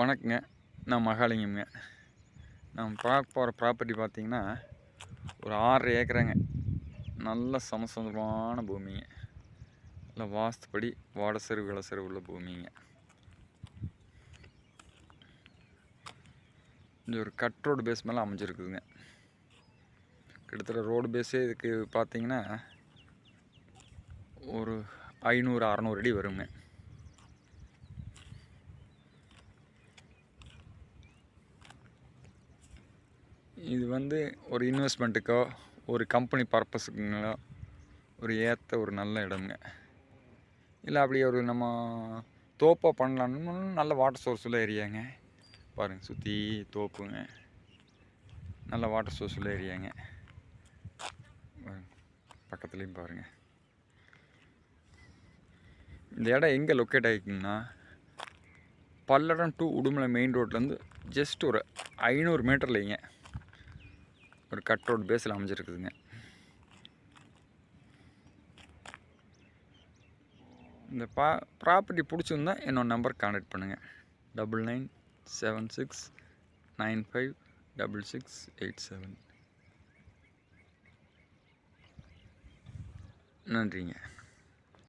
வணக்கங்க. நான் மகாலிங்கம்ங்க. நான் பார்க்க போகிற ப்ராப்பர்ட்டி பார்த்தீங்கன்னா ஒரு ஆறு ஏக்கராங்க. நல்ல சமசந்தமான பூமிங்க. இல்லை வாஸ்துப்படி வாடசெரு விளசெரு உள்ள பூமிங்க. இது ஒரு கட் ரோடு பேஸ் மேலே அமைஞ்சிருக்குதுங்க. கிட்டத்தட்ட ரோடு பேஸே இதுக்கு பார்த்தீங்கன்னா ஒரு ஐநூறு அறநூறு அடி வருங்க. இது வந்து ஒரு இன்வெஸ்ட்மெண்ட்டுக்கோ ஒரு கம்பெனி பர்பஸுக்குங்களோ ஒரு ஏற்ற ஒரு நல்ல இடம்ங்க. இல்லை அப்படி ஒரு நம்ம தோப்பாக பண்ணலான்னு நல்ல வாட்டர் சோர்ஸ் உள்ள ஏரியாங்க. பாருங்கள் சுற்றி தோப்புங்க. நல்ல வாட்டர் சோர்ஸ் உள்ள ஏரியாங்க. பக்கத்துலேயும் பாருங்கள் இந்த இடம் எங்கே லொக்கேட் ஆகிக்குங்கன்னா பல்லடம் டு உடுமலை மெயின் ரோட்லேருந்து ஜஸ்ட் ஒரு ஐநூறு மீட்டர்லைங்க ஒரு கட் ரோட் பேஸில் அமைஞ்சிருக்குதுங்க. இந்த பா ப்ராப்பர்ட்டி பிடிச்சிருந்தா என்னோட நம்பர் கான்டாக்ட் பண்ணுங்கள் double nine seven six nine five double six eight seven நன்றிங்க.